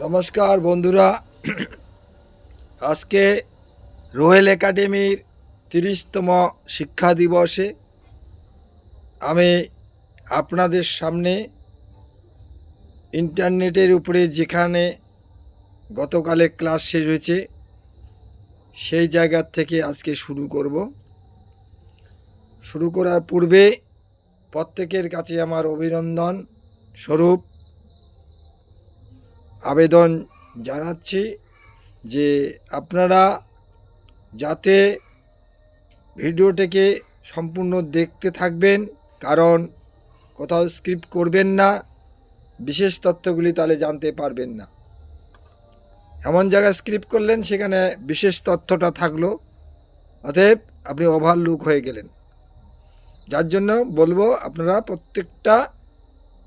নমস্কার বন্ধুরা। আজকে রোহেল একাডেমির তিরিশতম শিক্ষা দিবসে আমি আপনাদের সামনে ইন্টারনেটের উপরে যেখানে গতকালে ক্লাস শেষ হয়েছে, সেই জায়গার থেকে আজকে শুরু করব। শুরু করার পূর্বে প্রত্যেকের কাছে আমার অভিনন্দন স্বরূপ। আবেদন জানাচ্ছি যে আপনারা যাতে ভিডিওটিকে সম্পূর্ণ দেখতে থাকবেন, কারণ কোথাও স্ক্রিপ্ট করবেন না, বিশেষ তথ্যগুলি তাহলে জানতে পারবেন না। এমন জায়গায় স্ক্রিপ্ট করলেন, সেখানে বিশেষ তথ্যটা থাকল। অতএব আপনি ওভারলুক হয়ে গেলেন। যার জন্য বলব, আপনারা প্রত্যেকটা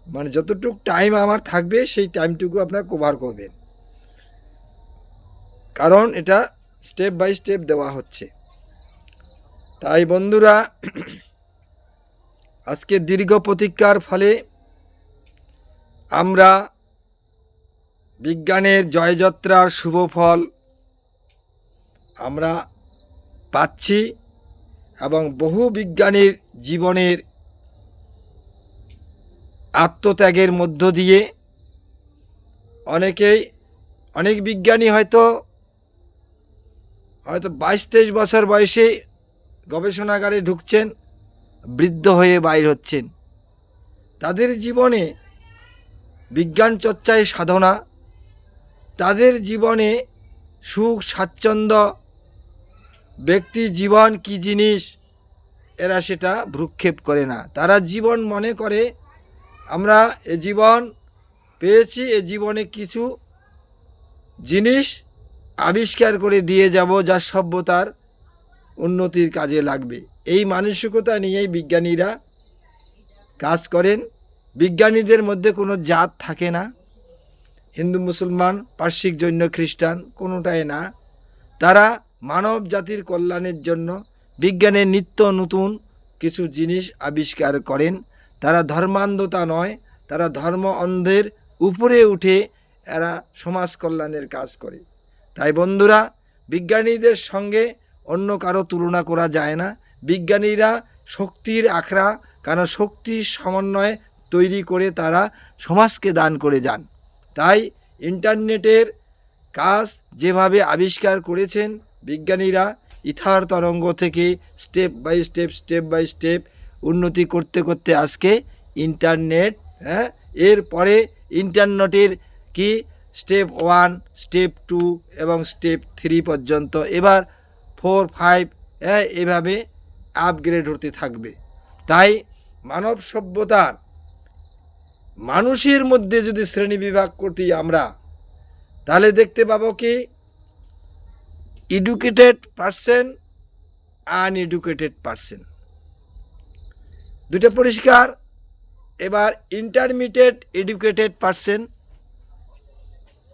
মানে যতটুকু টাইম আমার থাকবে, সেই টাইমটুকু আপনারা কভার করবেন। কারণ এটা স্টেপ বাই স্টেপ দেওয়া হচ্ছে। তাই বন্ধুরা, আজকে দীর্ঘ প্রতীক্ষার ফলে আমরা বিজ্ঞানের জয়যাত্রার শুভ ফল আমরা পাচ্ছি এবং বহু বিজ্ঞানীর জীবনের আত্মত্যাগের মধ্য দিয়ে অনেকেই, অনেক বিজ্ঞানী হয়তো হয়তো বাইশ তেইশ বছর বয়সে গবেষণাগারে ঢুকছেন, বৃদ্ধ হয়ে বাইর হচ্ছেন। তাদের জীবনে বিজ্ঞান চর্চায় সাধনা, তাদের জীবনে সুখ, স্বাচ্ছন্দ্য, ব্যক্তি, জীবন কি জিনিস, এরা সেটা ভ্রুক্ষেপ করে না। তারা জীবন মনে করে আমরা এ জীবন পেয়েছি, এ জীবনে কিছু জিনিস আবিষ্কার করে দিয়ে যাব যা সভ্যতার উন্নতির কাজে লাগবে। এই মানসিকতা নিয়েই বিজ্ঞানীরা কাজ করেন। বিজ্ঞানীদের মধ্যে কোনো জাত থাকে না। হিন্দু, মুসলমান, পার্শ্বিক, জৈন, খ্রিস্টান কোনোটাই না। তারা মানব জাতির কল্যাণের জন্য বিজ্ঞানের নিত্য নতুন কিছু জিনিস আবিষ্কার করেন। তারা ধর্মান্ধতা নয়, তারা ধর্ম অন্ধের উপরে উঠে এরা সমাজ কল্যাণের কাজ করে। তাই বন্ধুরা, বিজ্ঞানীদের সঙ্গে অন্য কারও তুলনা করা যায় না। বিজ্ঞানীরা শক্তির আখড়া কারণ শক্তির সমন্বয়ে তৈরি করে তারা সমাজকে দান করে যান। তাই ইন্টারনেটের কাজ যেভাবে আবিষ্কার করেছেন, বিজ্ঞানীরা ইথার তরঙ্গ থেকে step by step step by step উন্নতি করতে করতে আজকে ইন্টারনেট হ্যাঁ? এরপরে ইন্টারনেটের কি? স্টেপ ওয়ান স্টেপ টু এবং স্টেপ থ্রি পর্যন্ত। এবার ফোর ফাইভ হ্যাঁ? এভাবে আপগ্রেড হতে থাকবে। তাই মানব সভ্যতার মানুষের মধ্যে যদি শ্রেণি বিভাগ করতে আমরা, তাহলে দেখতে পাবো কি? এডুকেটেড পার্সন আনএডুকেটেড পার্সন দুটো পরিষ্কার, এবার ইন্টারমিডিয়েট এডুকেটেড পার্সন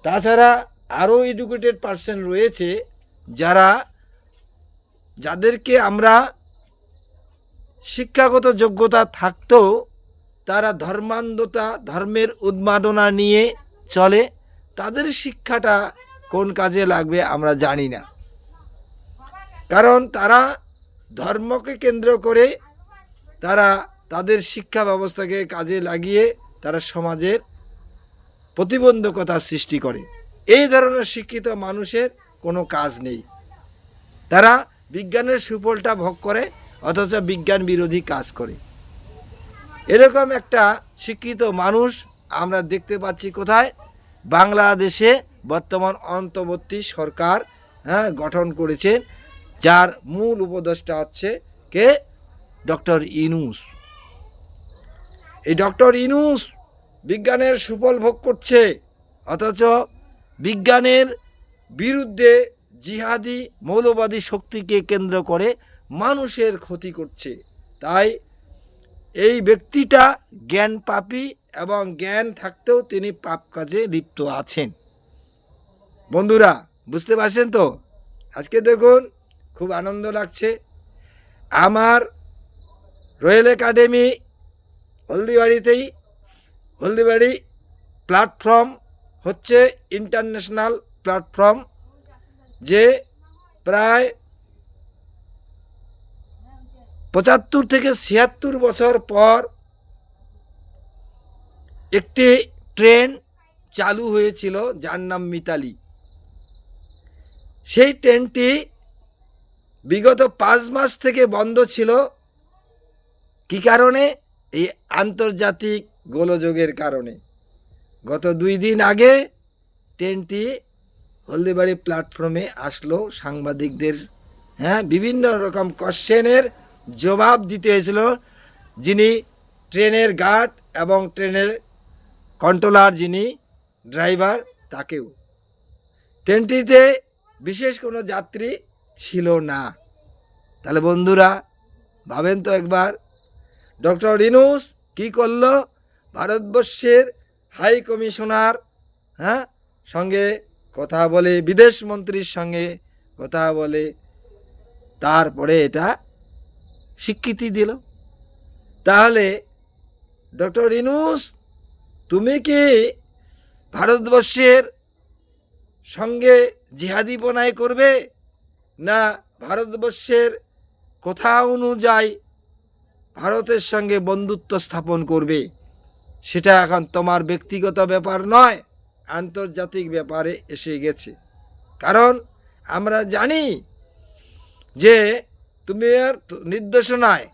তাছাড়া আরও এডুকেটেড পার্সন রয়েছে যারা, যাদেরকে আমরা শিক্ষাগত যোগ্যতা থাকতেও তারা ধর্মান্ধতা, ধর্মের উন্মাদনা নিয়ে চলে, তাদের শিক্ষাটা কোন কাজে লাগবে আমরা জানি না। কারণ তারা ধর্মকে কেন্দ্র করে তারা তাদের শিক্ষা ব্যবস্থাকে কাজে লাগিয়ে তারা সমাজের প্রতিবন্ধকতা সৃষ্টি করে। এই ধরনের শিক্ষিত মানুষের কোনো কাজ নেই। তারা বিজ্ঞানের সুফলটা ভোগ করে, অথচ বিজ্ঞান বিরোধী কাজ করে। এরকম একটা শিক্ষিত মানুষ আমরা দেখতে পাচ্ছি কোথায়? বাংলাদেশে বর্তমান অন্তর্বর্তী সরকার হ্যাঁ গঠন করেছেন, যার মূল উপদেষ্টা হচ্ছে কে? ডক্টর ইনুস। এই ডক্টর ইনুস বিজ্ঞানের সুফল ভোগ করছে, অথচ বিজ্ঞানের বিরুদ্ধে জিহাদি মৌলবাদী শক্তিকে কেন্দ্র করে মানুষের ক্ষতি করছে। তাই এই ব্যক্তিটা জ্ঞান পাপী এবং জ্ঞান থাকতেও তিনি পাপ কাজে লিপ্ত আছেন। বন্ধুরা, বুঝতে পারছেন তো? আজকে দেখুন, খুব আনন্দ লাগছে। আমার রয়্যাল একাডেমি, হলদিবাড়িতেই, হলদিবাড়ি প্ল্যাটফর্ম হচ্ছে ইন্টারন্যাশনাল প্ল্যাটফর্ম, যে প্রায় পঁচাত্তর থেকে ছিয়াত্তর বছর পর একটি ট্রেন চালু হয়েছিল, যার নাম মিতালি। সেই ট্রেনটি বিগত পাঁচ মাস থেকে বন্ধ ছিল। কি কারণে? এই আন্তর্জাতিক গোলযোগের কারণে। গত দুই দিন আগে ট্রেনটি হলদিবাড়ি প্ল্যাটফর্মে আসলো। সাংবাদিকদের হ্যাঁ বিভিন্ন রকম কোশ্চেনের জবাব দিতে হয়েছিল। যিনি ট্রেনের গার্ড এবং ট্রেনের কন্ট্রোলার, যিনি ড্রাইভার, তাকেও। ট্রেনটিতে বিশেষ কোনো যাত্রী ছিল না। তাহলে বন্ধুরা, ভাবেন তো একবার ডক্টর রিনুস কি করল? ভারতবর্ষের হাই কমিশনার হ্যাঁ সঙ্গে কথা বলে, বিদেশ মন্ত্রীর সঙ্গে কথা বলে, তারপরে এটা স্বীকৃতি দিল। তাহলে ডক্টর রিনুস তুমি কি ভারতবর্ষের সঙ্গে জিহাদিপনায় করবে? না, ভারতবর্ষের কথা অনুযায়ী ভারতের সঙ্গে বন্ধুত্ব স্থাপন করবে। সেটা এখন তোমার ব্যক্তিগত ব্যাপার নয়, আন্তর্জাতিক ব্যাপারে এসে গেছে। কারণ আমরা জানি যে তুমি আর নির্দেশনায়,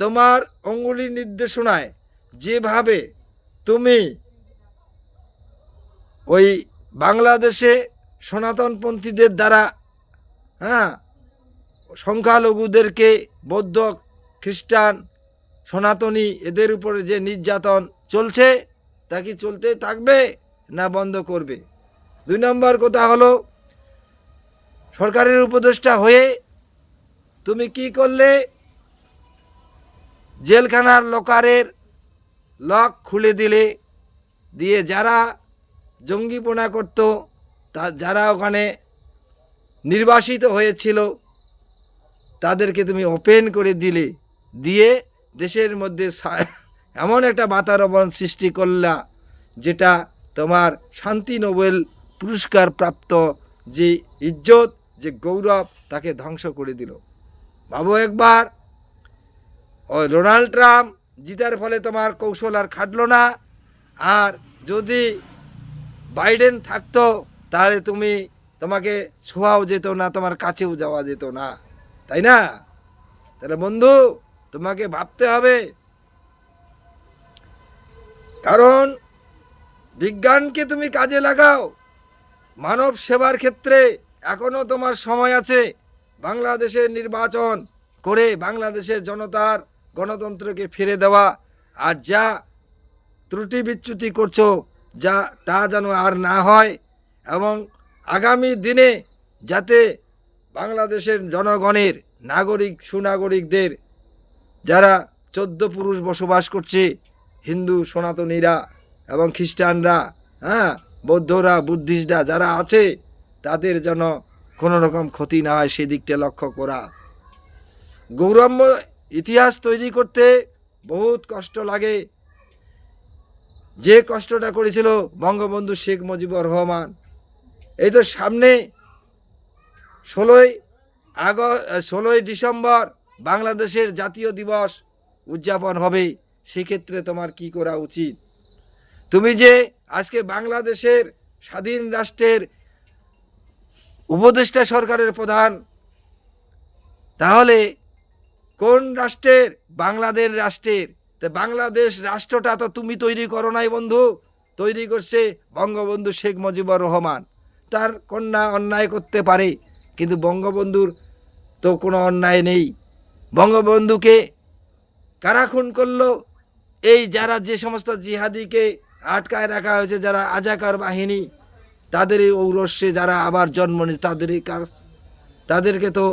তোমার অঙ্গুলি নির্দেশনায় যেভাবে তুমি ওই বাংলাদেশে সনাতনপন্থীদের দ্বারা হ্যাঁ সংখ্যালঘুদেরকে বৌদ্ধ, খ্রিস্টান সনাতনী এদের উপরে যে নির্যাতন চলছে, তা কি চলতে থাকবে না বন্ধ করবে? দুই নম্বর কথা হলো, সরকারের উপদেষ্টা হয়ে তুমি কি করলে? জেলখানার লকারের লক খুলে দিলে, দিয়ে যারা জঙ্গিপনা করত, তা যারা ওখানে নির্বাসিত হয়েছিল, তাদেরকে তুমি ওপেন করে দিলে, দিয়ে দেশের মধ্যে এমন একটা বাতাবরণ সৃষ্টি করলা, যেটা তোমার শান্তি নোবেল পুরস্কার প্রাপ্ত যে ইজ্জত, যে গৌরব তাকে ধ্বংস করে দিল। ভাবো একবার ওই ডোনাল্ড ট্রাম্প জিতার ফলে তোমার কৌশল আর খাটলো না, আর যদি বাইডেন থাকতো, তাহলে তুমি তোমাকে ছোঁয়াও যেত না, তোমার কাছেও যাওয়া যেত না, তাই না? তাহলে বন্ধু তোমাকে ভাবতে হবে। কারণ বিজ্ঞানকে তুমি কাজে লাগাও। মানব সেবার ক্ষেত্রে এখনও তোমার সময় আছে। বাংলাদেশের নির্বাচন করে বাংলাদেশের জনতার গণতন্ত্রকে ফিরে দেওয়া আর যা ত্রুটি বিচ্যুতি করছ, যা, তা যেন আর না হয় এবং আগামী দিনে যাতে বাংলাদেশের জনগণের নাগরিক, সুনাগরিকদের যারা চোদ্দ পুরুষ বসবাস করছে, হিন্দু, সনাতনীরা এবং খ্রিস্টানরা হ্যাঁ বৌদ্ধরা, বুদ্ধিস্টরা যারা আছে, তাদের যেন কোনো রকম ক্ষতি না হয় সেদিকটা লক্ষ্য করা। গৌরম্য ইতিহাস তৈরি করতে বহুত কষ্ট লাগে। যে কষ্টটা করেছিল বঙ্গবন্ধু শেখ মুজিবুর রহমান, এই তো সামনে ষোলোই আগস্ট, ষোলোই ডিসেম্বর বাংলাদেশের জাতীয় দিবস উদযাপন হবে, সেক্ষেত্রে তোমার কি করা উচিত? তুমি যে আজকে বাংলাদেশের স্বাধীন রাষ্ট্রের উপদেষ্টা সরকারের প্রধান, তাহলে কোন রাষ্ট্রের? বাংলাদেশ রাষ্ট্রের। তা বাংলাদেশ রাষ্ট্রটা তো তুমি তৈরি করো নাই বন্ধু, তৈরি করছে বঙ্গবন্ধু শেখ মুজিবুর রহমান। তার কন্যা অন্যায় করতে পারে, কিন্তু বঙ্গবন্ধুর তো কোনো অন্যায় নেই। বঙ্গবন্ধুকে কারা খুন করল? এই যারা যে সমস্ত জিহাদিকে আটকায় রাখা হয়েছে, যারা আজাকার বাহিনী, তাদের এই ঔরস্যে যারা আবার জন্ম নিয়েছে, তাদের এই কাজ, তাদেরকে তো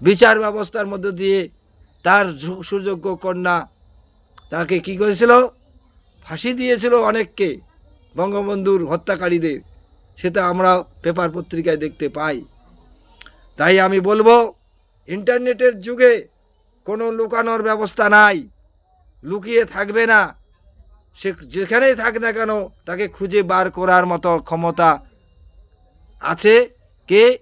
বিচার ব্যবস্থার মধ্য দিয়ে তার সুযোগ্য কন্যা তাকে কি করেছিল? ফাঁসি দিয়েছিল অনেককে, বঙ্গবন্ধুর হত্যাকারীদের। সেটা আমরা পেপার পত্রিকায় দেখতে পাই। তাই আমি বলব ইন্টারনেটের যুগে কোনো লুকানোর ব্যবস্থা নাই। লুকিয়ে থাকবে না। সে যেখানেই থাক না কেন, তাকে খুঁজে বার করার মতো ক্ষমতা আছে। কে?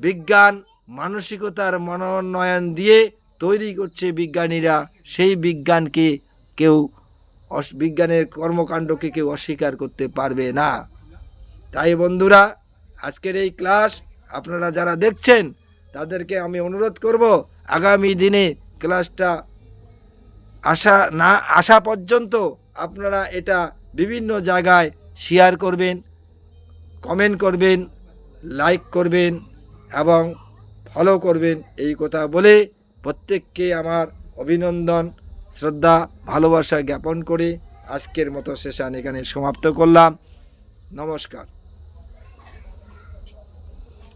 বিজ্ঞান, মানসিকতার মনোন্নয়ন দিয়ে তৈরি করছে বিজ্ঞানীরা। সেই বিজ্ঞানকে কেউ বিজ্ঞানের কর্মকাণ্ডকে কেউ অস্বীকার করতে পারবে না। তাই বন্ধুরা, আজকের এই ক্লাস আপনারা যারা দেখছেন তাদেরকে আমি অনুরোধ করব, আগামী দিনে ক্লাসটা আসা না আসা পর্যন্ত আপনারা এটা বিভিন্ন জায়গায় শেয়ার করবেন কমেন্ট করবেন লাইক করবেন এবং ফলো করবেন এই কথা বলে প্রত্যেককে আমার অভিনন্দন, শ্রদ্ধা, ভালোবাসা জ্ঞাপন করে আজকের মতো সেশন এখানে সমাপ্ত করলাম। নমস্কার।